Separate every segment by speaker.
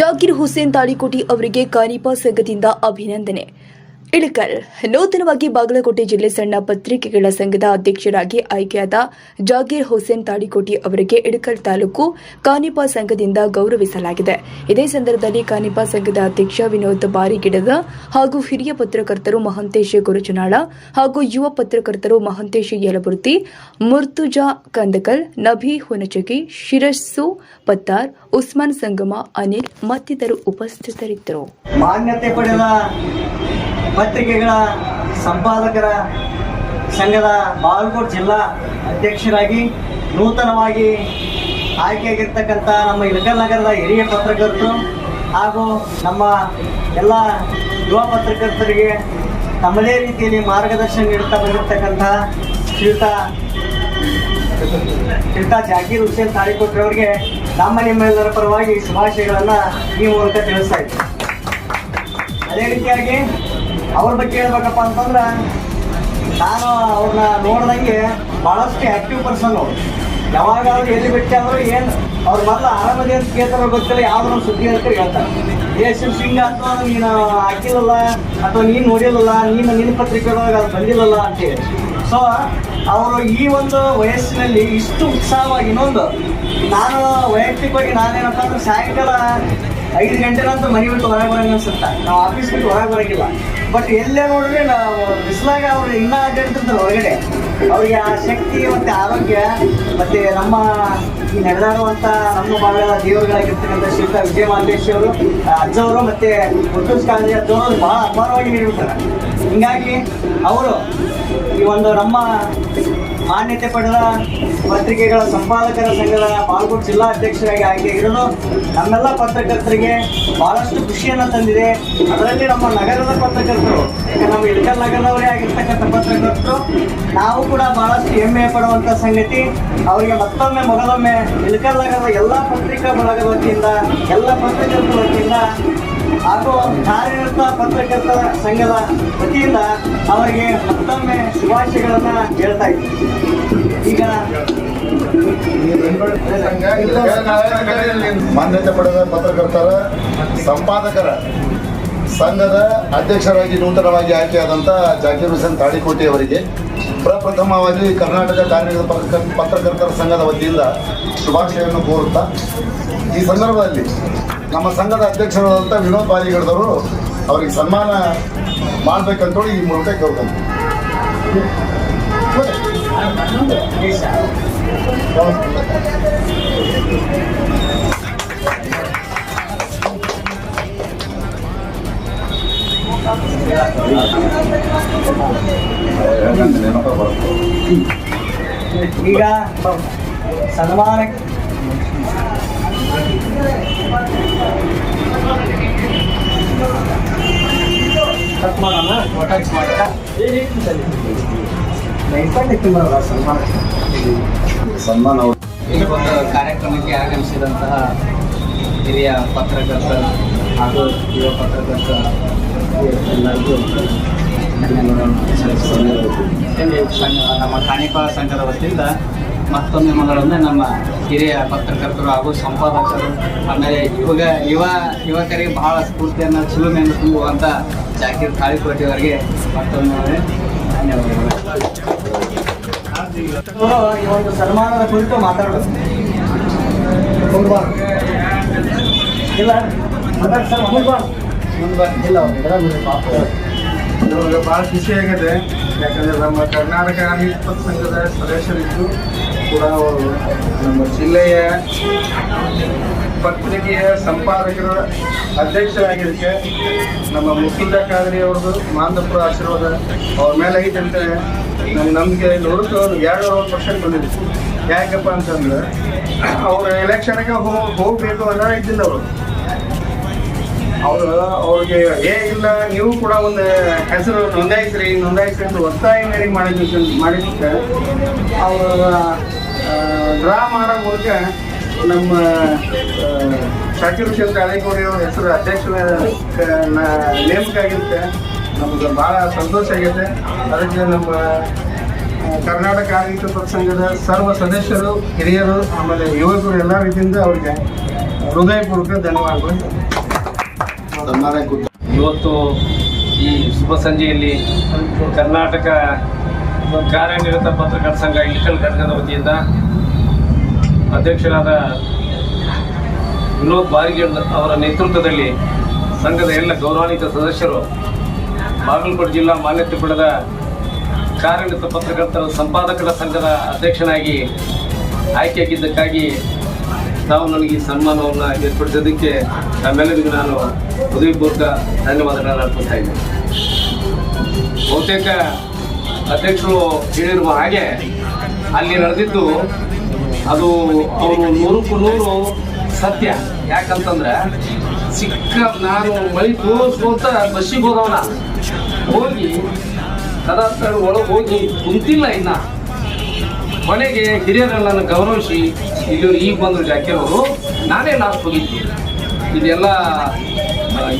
Speaker 1: ಜಾಕಿರ್ ಹುಸೇನ್ ತಾಳಿಕೋಟಿ ಅವರಿಗೆ ಕಾರಿಪಾ ಸಂಘದಿಂದ ಅಭಿನಂದನೆ. ಇಳಕಲ್. ನೂತನವಾಗಿ ಬಾಗಲಕೋಟೆ ಜಿಲ್ಲೆ ಸಣ್ಣ ಪತ್ರಿಕೆಗಳ ಸಂಘದ ಅಧ್ಯಕ್ಷರಾಗಿ ಆಯ್ಕೆಯಾದ ಜಾಗೀರ್ ಹುಸೇನ್ ತಾಡಿಕೋಟಿ ಅವರಿಗೆ ಇಳಕಲ್ ತಾಲೂಕು ಕಾನಿಪಾ ಸಂಘದಿಂದ ಗೌರವಿಸಲಾಗಿದೆ. ಇದೇ ಸಂದರ್ಭದಲ್ಲಿ ಕಾನಿಪಾ ಸಂಘದ ಅಧ್ಯಕ್ಷ ವಿನೋದ್ ಬಾರಿಗಿಡದ ಹಾಗೂ ಹಿರಿಯ ಪತ್ರಕರ್ತರು ಮಹಂತೇಶ ಗುರುಚನಾಳ ಹಾಗೂ ಯುವ ಪತ್ರಕರ್ತರು ಮಹಂತೇಶ ಯಲಬುರ್ತಿ, ಮುರ್ತುಜಾ ಕಂದಕಲ್, ನಭಿ ಹುನಚಗಿ, ಶಿರಸ್ಸು ಪತ್ತಾರ್, ಉಸ್ಮಾನ್ ಸಂಗಮ ಅನಿಲ್ ಮತ್ತಿತರು ಉಪಸ್ಥಿತರಿದ್ದರು.
Speaker 2: ಪತ್ರಿಕೆಗಳ ಸಂಪಾದಕರ ಸಂಘದ ಬಾಗಲಕೋಟೆ ಜಿಲ್ಲಾ ಅಧ್ಯಕ್ಷರಾಗಿ ನೂತನವಾಗಿ ಆಯ್ಕೆಯಾಗಿರ್ತಕ್ಕಂಥ ನಮ್ಮ ಇಳಕಲ್ ನಗರದ ಹಿರಿಯ ಪತ್ರಕರ್ತರು ಹಾಗೂ ನಮ್ಮ ಎಲ್ಲ ಯುವ ಪತ್ರಕರ್ತರಿಗೆ ತಮ್ಮದೇ ರೀತಿಯಲ್ಲಿ ಮಾರ್ಗದರ್ಶನ ನೀಡುತ್ತಾ ಬಂದಿರತಕ್ಕಂಥ ಶ್ರೀಯುತ ಶ್ರೀಯುತ ಜಾಕೀರ್ ಹುಸೇನ್ ತಾಳಿಕೊಟ್ರವರಿಗೆ ನಮ್ಮ ನಿಮ್ಮೆಲ್ಲರ ಪರವಾಗಿ ಶುಭಾಶಯಗಳನ್ನು ಈ ಮೂಲಕ ತಿಳಿಸ್ತಾ ಇದ್ದೀವಿ ಅದೇ ರೀತಿಯಾಗಿ ಅವ್ರ ಬಗ್ಗೆ ಹೇಳ್ಬೇಕಪ್ಪ ಅಂತಂದ್ರೆ, ನಾನು ಅವ್ರನ್ನ ನೋಡ್ದಂಗೆ ಭಾಳಷ್ಟು ಆ್ಯಕ್ಟಿವ್ ಪರ್ಸನ್ ಅವರು. ಯಾವಾಗಾದ್ರೂ ಎಲ್ಲಿ ಬಿಟ್ಟೆ ಅಂದ್ರೆ ಏನು ಅವ್ರು ಮೊದಲು ಆರಾಮದೇ ಅಂತ ಕೇಳ್ತಾರೋ ಗೊತ್ತಿಲ್ಲ ಯಾವ್ದು ಸುದ್ದಿ ಅಂತ ಹೇಳ್ತಾರೆ. ಯಶ್ ಸಿಂಗ್ ಅಥವಾ ನೀನು ಹಾಕಿಲ್ಲಲ್ಲ, ಅಥವಾ ನೀನು ನೋಡಿಲ್ಲಲ್ಲ, ನೀನು ನಿನ್ನ ಪತ್ರಿಕೆಯೊಳಗೆ ಅದು ಬಂದಿಲ್ಲಲ್ಲ ಅಂತೇಳಿ. ಸೊ ಅವರು ಈ ಒಂದು ವಯಸ್ಸಿನಲ್ಲಿ ಇಷ್ಟು ಉತ್ಸಾಹವಾಗಿ ಇನ್ನೊಂದು, ನಾನು ವೈಯಕ್ತಿಕವಾಗಿ ನಾನೇನಪ್ಪ ಅಂದ್ರೆ ಸಾಯಂಕಾಲ ಐದು ಗಂಟೆ ನಂತರ ಮನೆ ಬಿಟ್ಟು ಹೊರಗೆ ಬರಂಗೆ ಅನ್ಸುತ್ತೆ. ನಾವು ಆಫೀಸ್ ಬಿಟ್ಟು ಹೊರಗೆ ಬರಂಗಿಲ್ಲ. ಬಟ್ ಎಲ್ಲೇ ನೋಡಿದ್ರೆ ನಾವು ಬಿಸಿಲಾಗ ಅವ್ರು ಇನ್ನೂ ಅಡ್ಡಾಡ್ತಿರ್ತಾರೆ ಹೊರಗಡೆ. ಅವ್ರಿಗೆ ಆ ಶಕ್ತಿ ಮತ್ತು ಆರೋಗ್ಯ ಮತ್ತು ನಮ್ಮ ಈ ನಡೆದಾಡುವಂಥ ನಮ್ಮ ಭಾಗದ ದೇವರುಗಳಾಗಿರ್ತಕ್ಕಂಥ ಶ್ರೀತ ವಿಜಯ ಮಾಂತೇಶ್ ಅವರು ಅಜ್ಜವರು ಮತ್ತು ಮುತ್ತೂಸ್ ಕಾಲೇಜ್ ಅಜ್ಜವರು ಭಾಳ ಅಪಾರವಾಗಿ ನೀಡಿರ್ತಾರೆ ಹೀಗಾಗಿ ಅವರು ಈ ಒಂದು ನಮ್ಮ ಮಾನ್ಯತೆ ಪಡೆದ ಪತ್ರಿಕೆಗಳ ಸಂಪಾದಕರ ಸಂಘದ ಪಾಲ್ಗೊಂಡು ಜಿಲ್ಲಾ ಅಧ್ಯಕ್ಷರಾಗಿ ಆಯ್ಕೆ ಇರೋದು ನಮ್ಮೆಲ್ಲ ಪತ್ರಕರ್ತರಿಗೆ ಬಹಳಷ್ಟು ಖುಷಿಯನ್ನು ತಂದಿದೆ. ಅದರಲ್ಲಿ ನಮ್ಮ ನಗರದ ಪತ್ರಕರ್ತರು ನಮ್ಮ ಇಳಕಲ್ ನಗರದವರೇ ಆಗಿರ್ತಕ್ಕಂಥ ಪತ್ರಕರ್ತರು, ನಾವು ಕೂಡ ಬಹಳಷ್ಟು ಹೆಮ್ಮೆ ಪಡುವಂಥ ಸಂಗತಿ, ಅವರಿಗೆ ಮತ್ತೊಮ್ಮೆ ಮೊದಲೊಮ್ಮೆ ಇಳಕಲ್ ನಗರದ ಎಲ್ಲ ಪತ್ರಿಕಾ ಬಳಗದ ವತಿಯಿಂದ, ಎಲ್ಲ ಪತ್ರಕರ್ತರ ವತಿಯಿಂದ, ಹಾಗೂ ಕಾರ್ಯನಿರತ ಪತ್ರಕರ್ತರ ಸಂಘದ ವತಿಯಿಂದ ಅವರಿಗೆ ಮತ್ತೊಮ್ಮೆ ಶುಭಾಶಯಗಳನ್ನು ಹೇಳ್ತಾ ಈಗ
Speaker 3: ಮಾನ್ಯತೆ ಪಡೆದ ಪತ್ರಕರ್ತರ, ಸಂಪಾದಕರ ಸಂಘದ ಅಧ್ಯಕ್ಷರಾಗಿ ನೂತನವಾಗಿ ಆಯ್ಕೆಯಾದಂಥ ಜಾಕೀರ್ ಹುಸೇನ್ ತಾಳಿಕೋಟೆ ಅವರಿಗೆ ಪ್ರಪ್ರಥಮವಾಗಿ ಕರ್ನಾಟಕ ಪತ್ರಕ- ಪತ್ರಕರ್ತರ ಸಂಘದ ವತಿಯಿಂದ ಶುಭಾಶಯವನ್ನು ಕೋರುತ್ತಾ, ಈ ಸಂದರ್ಭದಲ್ಲಿ ನಮ್ಮ ಸಂಘದ ಅಧ್ಯಕ್ಷರಾದಂಥ ವಿನೋದ್ ಪಾಲಿಗಡ್ದವರು ಅವರಿಗೆ ಸನ್ಮಾನ ಮಾಡಬೇಕಂತೇಳಿ ಈ ಮೂಲಕ ಕೇಳ್ಕೊಂತೀವಿ
Speaker 2: ಈಗ ಸನ್ಮಾನ ಕಟ್ ಮಾಡೋಣ ಸನ್ಮಾನ
Speaker 3: ಸನ್ಮಾನ ಅವರು
Speaker 4: ಈ ಕಾರ್ಯಕ್ರಮಕ್ಕೆ ಆಗಮಿಸಿದಂತಹ ಹಿರಿಯ ಪತ್ರಕರ್ತ ಹಾಗೂ ಯುವ ಪತ್ರಕರ್ತ ಎಲ್ಲರಿಗೂ ನಮ್ಮ ಕಾಣಿಪ ಸಂಘದ ವತಿಯಿಂದ ಮತ್ತೊಮ್ಮೆ ಮೊದಲೊಮ್ಮೆ ನಮ್ಮ ಹಿರಿಯ ಪತ್ರಕರ್ತರು ಹಾಗೂ ಸಂಪಾದಕರು, ಆಮೇಲೆ ಯುವ ಯುವ ಯುವಕರಿಗೆ ಬಹಳ ಸ್ಫೂರ್ತಿಯನ್ನು, ಚಿಲುಮೆಯನ್ನು ತುಂಬುವಂಥ ಜಾಕೀರ್ ಕಾಳಿಕೋಟಿ ಅವರಿಗೆ ಮತ್ತೊಮ್ಮೆ ಧನ್ಯವಾದಗಳು.
Speaker 2: ಈ ಒಂದು ಸನ್ಮಾನದ ಕುರಿತು ಮಾತಾಡೋದು ಇಲ್ಲ.
Speaker 5: ನಮಗೆ ಭಾಳ ಖುಷಿ ಆಗಿದೆ. ಯಾಕಂದರೆ ನಮ್ಮ ಕರ್ನಾಟಕ ಇಪ್ಪತ್ತು ಸಂಘದ ಸದಸ್ಯರಿದ್ದು ಕೂಡ ಅವರು ನಮ್ಮ ಜಿಲ್ಲೆಯ ಪತ್ರಿಕೆಯ ಸಂಪಾದಕರ ಅಧ್ಯಕ್ಷರಾಗಿದ್ದಕ್ಕೆ ನಮ್ಮ ಮುಕುಂದ ಕಾದ್ರಿ ಅವ್ರದ್ದು ಮಾಂದಪುರ ಆಶೀರ್ವಾದ ಅವ್ರ ಮೇಲೆ ಐತಂತೆ ನಮ್ಮ ನಮಗೆ ಅವ್ರು ಎರಡು ಅರವತ್ತು ಪರ್ಸೆಂಟ್ ಬಂದಿದೆ ಯಾಕಪ್ಪ ಅಂತಂದ್ರೆ ಅವ್ರ ಎಲೆಕ್ಷನ್ಗೆ ಹೋಗಬೇಕು ಅನ್ನೋ ಇದ್ದಿಲ್ಲ ಅವರು. ಅವರು, ಅವ್ರಿಗೆ ಏ ಇಲ್ಲ, ನೀವು ಕೂಡ ಒಂದು ಹೆಸರು ನೋಂದಾಯಿಸ್ರಿ ನೋಂದಾಯಿಸ್ರಿ ಅಂತ ಒತ್ತಾಯ ಮೇರಿ ಮಾಡಿದ್ದಕ್ಕೆ ಮಾಡಿದ್ದಕ್ಕೆ ಅವರು ಡ್ರಾ ಮಾಡೋ ಮೂಲಕ ನಮ್ಮ ಶಾಕಿರ್ ತಾಳಿಕೋಡಿ ಅವ್ರ ಹೆಸರು ಅಧ್ಯಕ್ಷರ ನೇಮಕ ಆಗಿರುತ್ತೆ ನಮ್ಗೆ ಭಾಳ ಸಂತೋಷ ಆಗೈತೆ ಅದಕ್ಕೆ ನಮ್ಮ ಕರ್ನಾಟಕ ಆಡಳಿತ ಸಂಘದ ಸರ್ವ ಸದಸ್ಯರು, ಹಿರಿಯರು, ಆಮೇಲೆ ಯುವಕರು ಎಲ್ಲ ರೀತಿಯಿಂದ ಅವ್ರಿಗೆ ಹೃದಯಪೂರ್ವಕ ಧನ್ಯವಾದಗಳು.
Speaker 6: ಇವತ್ತು ಈ ಶುಭ ಸಂಜೆಯಲ್ಲಿ ಕರ್ನಾಟಕ ಕಾರ್ಯನಿರತ ಪತ್ರಕರ್ತ ಸಂಘ ಇಳಕಲ್ ಘಟಕದ ವತಿಯಿಂದ ಅಧ್ಯಕ್ಷರಾದ ವಿನೋದ್ ಬಾರಿಗೇಳ್ ಅವರ ನೇತೃತ್ವದಲ್ಲಿ ಸಂಘದ ಎಲ್ಲ ಗೌರವಾನ್ವಿತ ಸದಸ್ಯರು ಬಾಗಲಕೋಟೆ ಜಿಲ್ಲಾ ಮಾನ್ಯತೆ ಪಡೆದ ಕಾರ್ಯನಿರತ ಪತ್ರಕರ್ತರ ಸಂಪಾದಕರ ಸಂಘದ ಅಧ್ಯಕ್ಷನಾಗಿ ಆಯ್ಕೆಯಾಗಿದ್ದಕ್ಕಾಗಿ ತಾವು ನನಗೆ ಈ ಸನ್ಮಾನವನ್ನು ಏರ್ಪಡಿಸೋದಕ್ಕೆ ನಮ್ಮೆಲ್ಲರಿಗೂ ನಾನು ಹೃದಯಪೂರ್ವಕ ಧನ್ಯವಾದಗಳನ್ನು ಅರ್ಪಿಸ್ತಾ ಇದ್ದೇನೆ. ಬಹುತೇಕ ಅಧ್ಯಕ್ಷರು ಹೇಳಿರುವ ಹಾಗೆ ಅಲ್ಲಿ ನಡೆದಿದ್ದು ಅದು ಅವರು ನೂರಕ್ಕೂ ನೂರು ಸತ್ಯ. ಯಾಕಂತಂದ್ರೆ ಸಿಕ್ಕ ನಾನು ಮಳಿ ತೋರಿಸ್ಕೊಂತ ಬಸ್ಸಿಗೆ ಹೋದವನ. ಹೋಗಿ ಕದಾಸ್ತ ಒಳಗೆ ಹೋಗಿ ಕುಂತಿಲ್ಲ ಇನ್ನ. ಕೊನೆಗೆ ಹಿರಿಯರನ್ನು ಗೌರವಿಸಿ ಇಲ್ಲಿ ಈಗ ಬಂದರು ಜಾಕಿರವರು ನಾನೇ ಲಾಸ್ಟ್ ಹೋಗಿದ್ದು. ಇದೆಲ್ಲ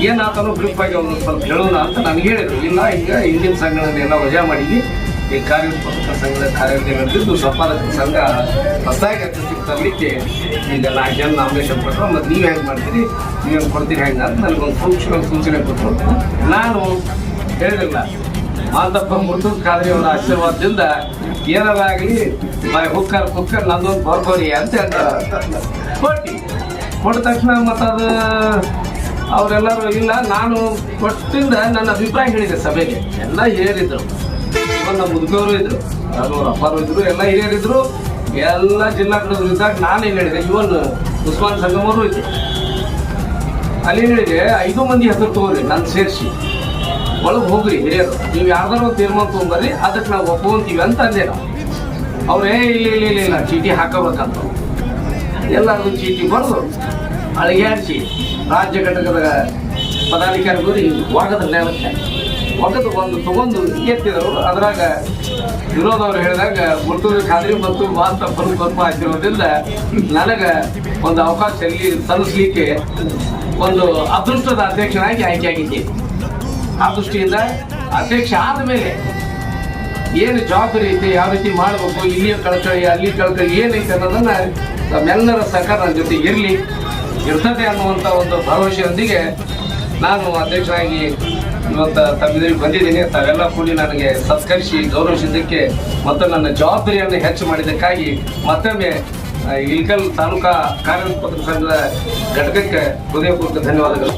Speaker 6: ಏನಾತನೋ ಗ್ರೂಪ್ ಆಗಿ ಒಂದು ಸ್ವಲ್ಪ ಹೇಳೋಣ ಅಂತ ನನಗೆ ಹೇಳಿದ್ರು. ಇಲ್ಲ, ಈಗ ಇಂಡಿಯನ್ ಸಂಘಗಳನ್ನೆಲ್ಲ ವಜಾ ಮಾಡಿದ್ವಿ. ಈ ಕಾರ್ಯಪತ್ರಕ ಸಂಘದ ಕಾರ್ಯದಲ್ಲಿ ನಡೆದಿದ್ದು ಸಂಪಾದಕರ ಸಂಘ. ಹೊಸದಾಗಿ ಅಧ್ಯಕ್ಷಕ್ಕೆ ತರಲಿಕ್ಕೆ ಈಗ ನಾಲ್ಕು ಜನ ನಾಮಿನೇಷನ್ ಕೊಟ್ಟರು. ಮತ್ತು ನೀವು ಹೆಂಗೆ ಮಾಡ್ತೀರಿ? ನೀವು ಕೊಡ್ತೀರಿ ಹೆಂಗೆ ಅಂತ ನನಗೊಂದು ಸೂಕ್ಷ್ಮ ಸೂಚನೆ ಕೊಟ್ಟರು. ನಾನು ಹೇಳಿದಿಲ್ಲ ಮಾತಪ್ಪ ಮುರ್ತುದ್ ಖಾದ್ರಿ ಅವರ ಆಶೀರ್ವಾದದಿಂದ ಏನಾರಾಗಲಿ ಬಾಯ್ ಹುಕ್ಕರ್ ಹುಕ್ಕರ್ ನಂದೊಂದು ಬರ್ಬೋರಿ ಅಂತ ಹೇಳ್ತಾರೆ. ಕೊಟ್ಟಿ. ಕೊಟ್ಟ ತಕ್ಷಣ ಮತ್ತು ಅದು ಅವರೆಲ್ಲರೂ ಇಲ್ಲ, ನಾನು ಕೊಟ್ಟಿಂದ ನನ್ನ ಅಭಿಪ್ರಾಯ ಹೇಳಿದೆ ಸಭೆಗೆ. ಎಲ್ಲ ಹೇಳಿದರು ನಮ್ಮ ಮುದುಕವರು ಇದ್ರು ಅವ್ರ ಅಪ್ಪರು ಇದ್ರು, ಎಲ್ಲ ಹಿರಿಯರಿದ್ರು. ಎಲ್ಲ ಜಿಲ್ಲಾ ಇದ್ದಾಗ ನಾನು ಏನು ಹೇಳಿದೆ? ಇವನ್ ಉಸ್ಮಾನ್ ಸಂಗಮರು ಇದ್ರು. ಅಲ್ಲಿ ಹೇಳಿದೆ, ಐದು ಮಂದಿ ಹೆಸರು ತಗೋರಿ ನಾನು ಸೇರಿಸಿ. ಒಳಗೆ ಹೋಗ್ರಿ ಹಿರಿಯರು. ನೀವು ಯಾರ್ದಾರು ಒಂದು ತೀರ್ಮಾನ ತೊಗೊಂಡ್ರಿ ಅದಕ್ಕೆ ನಾವು ಒಪ್ಕೊಂತೀವಿ ಅಂತ ಅಂದೆ ನಾವು. ಅವ್ರೇ ಇಲ್ಲ ಇಲ್ಲ ಇಲ್ಲ ಇಲ್ಲ, ಚೀಟಿ ಹಾಕಬೇಕಂತ. ಎಲ್ಲರಿಗೂ ಚೀಟಿ ಬರೆದು ಅಳಗ್ಯಾಡಿಸಿ ರಾಜ್ಯ ಘಟಕದ ಪದಾಧಿಕಾರಿಗಳು ಒಗದ ನೆಲಕ್ಕೆ ಒಗದು ಒಂದು ತೊಗೊಂಡು ಎತ್ತಿದರು. ಅದ್ರಾಗ ವಿರೋಧ ಅವರು ಹೇಳಿದಾಗ ಮುಟ್ಟೂರು ಖಾದ್ರಿ ಮತ್ತು ಬಂದು ಬರ್ಪ ಆಗಿರೋದ್ರಿಂದ ನನಗೆ ಒಂದು ಅವಕಾಶ ಇಲ್ಲಿ ಸಲ್ಲಿಸಲಿಕ್ಕೆ ಒಂದು ಅದೃಷ್ಟದ ಅಧ್ಯಕ್ಷನಾಗಿ ಆಯ್ಕೆಯಾಗಿದ್ದೀನಿ ಆ ದೃಷ್ಟಿಯಿಂದ ಅಧ್ಯಕ್ಷ ಆದ ಮೇಲೆ ಏನು ಜವಾಬ್ದಾರಿ ಐತೆ, ಯಾವ ರೀತಿ ಮಾಡಬೇಕು, ಇಲ್ಲಿಯ ಕಳ್ಕಳಿ ಅಲ್ಲಿ ಕಳ್ಕಳಿ ಏನೈತೆ ಅನ್ನೋದನ್ನ ನಮ್ಮೆಲ್ಲರ ಸಹಕಾರ ನನ್ನ ಜೊತೆ ಇರಲಿ, ಇರ್ತದೆ ಅನ್ನುವಂಥ ಒಂದು ಭರವಸೆಯೊಂದಿಗೆ ನಾನು ಅಧ್ಯಕ್ಷರಾಗಿ ಇವತ್ತು ತಮ್ಮೆದುರಿಗೆ ಬಂದಿದ್ದೀನಿ. ತಾವೆಲ್ಲ ಕೂಡಿ ನನಗೆ ಸತ್ಕರಿಸಿ ಗೌರವಿಸಿದ್ದಕ್ಕೆ ಮತ್ತು ನನ್ನ ಜವಾಬ್ದಾರಿಯನ್ನು ಹೆಚ್ಚು ಮಾಡಿದ್ದಕ್ಕಾಗಿ ಮತ್ತೊಮ್ಮೆ ಇಲ್ಕಲ್ ತಾಲೂಕಾ ಕಾರ್ಯಪತ್ರ ಸಂಘದ ಘಟಕಕ್ಕೆ ಹೃದಯಪೂರ್ವಕ ಧನ್ಯವಾದಗಳು.